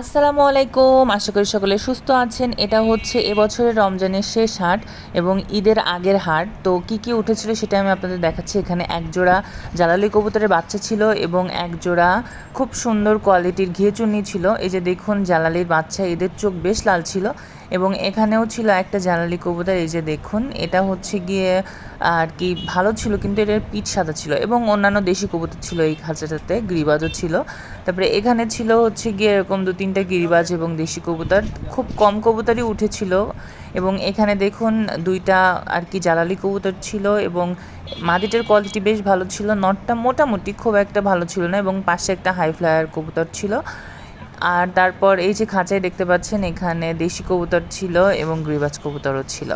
আসসালামু আলাইকুম। আশা করি সকলে সুস্থ আছেন। এটা হচ্ছে এবছরের রমজানের শেষ হাট এবং ঈদের আগের হাট। তো কি কি উঠেছিল সেটা আমি আপনাদের দেখাচ্ছি। এখানে একজোড়া জালালি কবুতরের বাচ্চা ছিল এবং একজোড়া খুব সুন্দর কোয়ালিটির ঘিয়ে চুন্নি ছিল। এই যে দেখুন, জালালির বাচ্চা, এদের চোখ বেশ লাল ছিল। এবং এখানেও ছিল একটা জানালি কবুতর, এই যে দেখুন, এটা হচ্ছে গিয়ে, আর কি ভালো ছিল, কিন্তু এটার পিঠ সাদা ছিল এবং অন্যান্য দেশি কবুতর ছিল এই খাঁচাটাতে, গিরিবাজও ছিল। তারপরে এখানে ছিল হচ্ছে গিয়ে এরকম দু তিনটা গিরিবাজ এবং দেশি কবুতর, খুব কম কবুতরই উঠেছিল এবং এখানে দেখুন দুইটা আর কি জালালি কবুতর ছিল এবং মাদিটার কোয়ালিটি বেশ ভালো ছিল, নটটা মোটামুটি খুব একটা ভালো ছিল না এবং পাশে একটা হাই ফ্লায়ার কবুতর ছিল। আর তারপর এই যে খাঁচায় দেখতে পাচ্ছেন, এখানে দেশি কবুতর ছিল এবং গ্রিবাজ কবুতরও ছিল।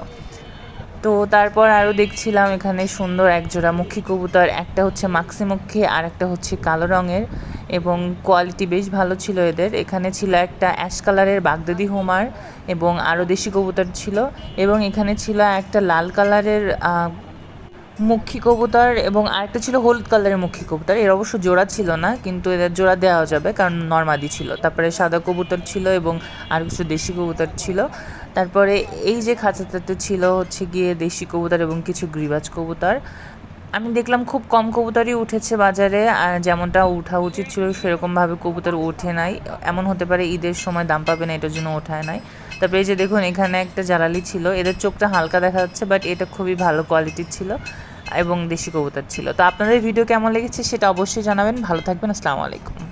তো তারপর আরও দেখছিলাম এখানে সুন্দর এক জোড়া মুখী কবুতর, একটা হচ্ছে মাক্সিমুখী আর একটা হচ্ছে কালো রঙের এবং কোয়ালিটি বেশ ভালো ছিল এদের। এখানে ছিল একটা অ্যাশ কালারের বাগদাদি হোমার এবং আরও দেশি কবুতর ছিল এবং এখানে ছিল একটা লাল কালারের মুখী কবুতর এবং আরেকটা ছিল হলুদ কালারের মুখী কবুতর। এর অবশ্য জোড়া ছিল না, কিন্তু এদের জোড়া দেওয়া যাবে, কারণ নর্মাদি ছিল। তারপরে সাদা কবুতর ছিল এবং আর কিছু দেশি কবুতর ছিল। তারপরে এই যে খাঁচাটাতে ছিল হচ্ছে গিয়ে দেশি কবুতর এবং কিছু গ্রিবাজ কবুতর। আমি দেখলাম খুব কম কবুতরই উঠেছে বাজারে, আর যেমনটা ওঠা উচিত ছিল সেরকমভাবে কবুতর ওঠে নাই। এমন হতে পারে ঈদের সময় দাম পাবে না, এটার জন্য ওঠায় নাই। তারপরে এই যে দেখুন, এখানে একটা জ্বালালি ছিল। এদের চোখটা হালকা দেখা যাচ্ছে বাট এটা খুবই ভালো কোয়ালিটির ছিল। এবং দেশি কবুতর ছিল। তো আপনাদের ভিডিও কেমন লেগেছে সেটা অবশ্যই জানাবেন। ভালো থাকবেন, আসসালামু আলাইকুম।